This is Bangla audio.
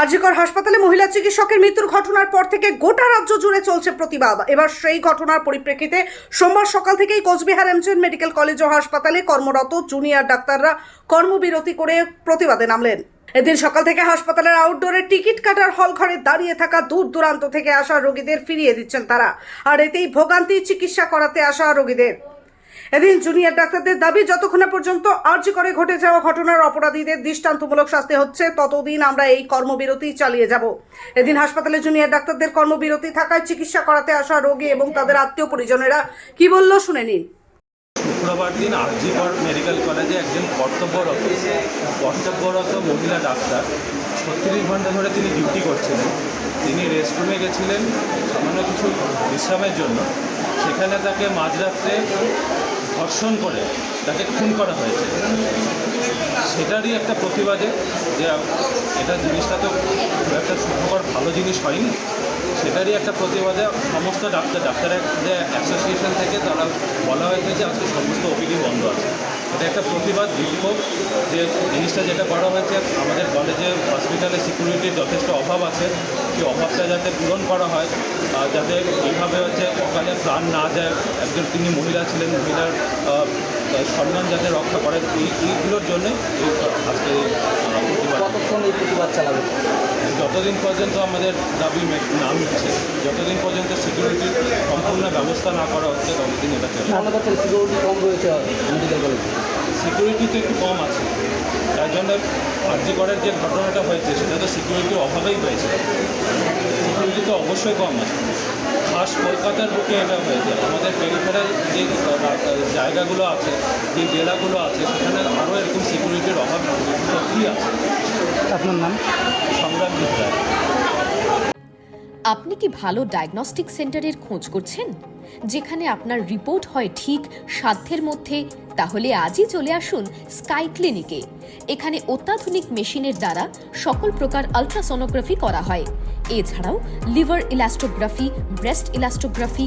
আরজিকর হাসপাতালে মহিলা চিকিৎসকের মৃত্যুর ঘটনার পর থেকে গোটা রাজ্য জুড়ে চলছে প্রতিবাদ। এবার সেই ঘটনার পরিপ্রেক্ষিতে সোমবার সকাল থেকেই কোচবিহার এমজেন মেডিকেল কলেজ ও হাসপাতালে কর্মরত জুনিয়র ডাক্তাররা কর্মবিরতি করে প্রতিবাদে নামলেন। এদিন সকাল থেকে হাসপাতালের আউটডোরে টিকিট কাটার হল ঘরে দাঁড়িয়ে থাকা দূর দূরান্ত থেকে আসা রোগীদের ফিরিয়ে দিচ্ছেন তারা। আর এতেই ভোগান্তি চিকিৎসা করাতে আসা রোগীদের। এদিন জুনিয়র ডাক্তারদের দাবি, যতক্ষণ পর্যন্ত আর্জি করে ঘটে যাওয়া ঘটনার অপরাধীদের দৃষ্টান্তমূলক শাস্তি হচ্ছে, ততদিন আমরা এই কর্মবিরতি চালিয়ে যাব। এদিন হাসপাতালে জুনিয়র ডাক্তারদের কর্মবিরতি থাকায় চিকিৎসা করাতে আসা রোগী এবং তাদের আত্মীয় পরিজনেরা কি বলল শুনে নিন। শুক্রবার দিন আরজিকর মেডিকেল কলেজে একজন কর্তব্যরত কর্তব্যরত মহিলা ডাক্তার, ছত্রিশ ঘণ্টা ধরে তিনি ডিউটি করছিলেন। তিনি রেস্টরুমে গেছিলেন সামান্য কিছু বিশ্রামের জন্য। সেখানে তাকে মাঝরাত্রে ধর্ষণ করে তাকে খুন করা হয়েছে। সেটারই একটা প্রতিবাদে যে এটা জিনিসটা তো খুব একটা সুখকর ভালো জিনিস হয়নি। সেটারই একটা প্রতিবাদে সমস্ত ডাক্তার ডাক্তারের যে অ্যাসোসিয়েশন থেকে তারা বলা হয়েছে যে আজকে সমস্ত ওপিডি বন্ধ আছে। এটা একটা প্রতিবাদ বিক্ষোভ যে জিনিসটা যেটা করা হয়েছে। আমাদের কলেজে হসপিটালে সিকিউরিটির যথেষ্ট অভাব আছে। সেই অভাবটা যাতে পূরণ করা হয় যাতে এইভাবে হচ্ছে অকালে প্রাণ না যায়। একজন তিনি মহিলা ছিলেন, মহিলার সম্মান যাতে রক্ষা করে এই এইগুলোর জন্য আজকে এই, আহ, প্রতিবাদ। কতক্ষণ এই প্রতিবাদ চালাবে? যতদিন পর্যন্ত আমাদের দাবি না মিটছে যতদিন পর্যন্ত সিকিউরিটির সম্পূর্ণ ব্যবস্থা না করা হচ্ছে ততদিন এটা চলবে। করছেন সিকিউরিটি কম রয়েছে মেডিকেল কলেজে সিকিউরিটি তো একটু কম আছে তার জন্য আর্যিকরের যে ঘটনাটা হয়েছে সেটা তো সিকিউরিটির অভাবেই হয়েছে। সিকিউরিটি তো অবশ্যই কম আছে। খাস কলকাতার বুকে এটা হয়েছে আমাদের পেরিফেরাল যে জায়গাগুলো আছে যে জেলাগুলো আছে সেখানে আরও এরকম সিকিউরিটির অভাব সত্যিই আছে? আপনার নাম? সংগ্রাম বিদ্যায় আপনি কি ভালো ডায়াগনস্টিক সেন্টারের খোঁজ করছেন? যেখানে আপনার রিপোর্ট হয় ঠিক সাধ্যের মধ্যে তাহলে আজই চলে আসুন স্কাই ক্লিনিকে এখানে অত্যাধুনিক মেশিনের দ্বারা সকল প্রকার আলট্রাসোনোগ্রাফি করা হয়। এছাড়াও liver elastography breast elastography